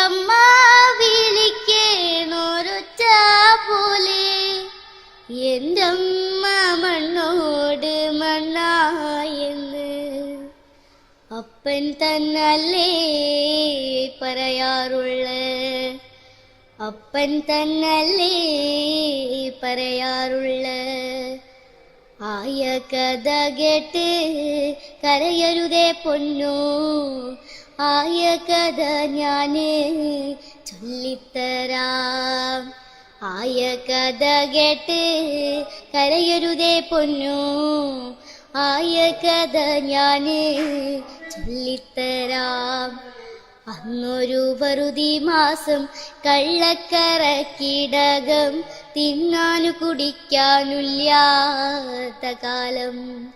എന്റമ്മ വിളിക്കേണൊരൊച്ച പോലെ എന്റമ്മ മണ്ണോട് മണ്ണായെന്ന്. അപ്പൻ തന്നല്ലേ പറയാറുള്ള. അപ്പൻ തന്നല്ലേ പറയാറുള്ള. ആയ കഥ കേട്ട് കരയരുതേ പൊന്നു. ആയ കഥ ഞാൻ ചൊല്ലിത്തരാം. ആയ കഥ കേട്ട് കരയരുതേ പൊന്നു. ആയ കഥ ഞാൻ ചൊല്ലിത്തരാം. അന്നൊരു വറുതി മാസം കള്ളക്കറക്കിടകം തിന്നാനു കുടിക്കാനില്ലാത്ത കാലം.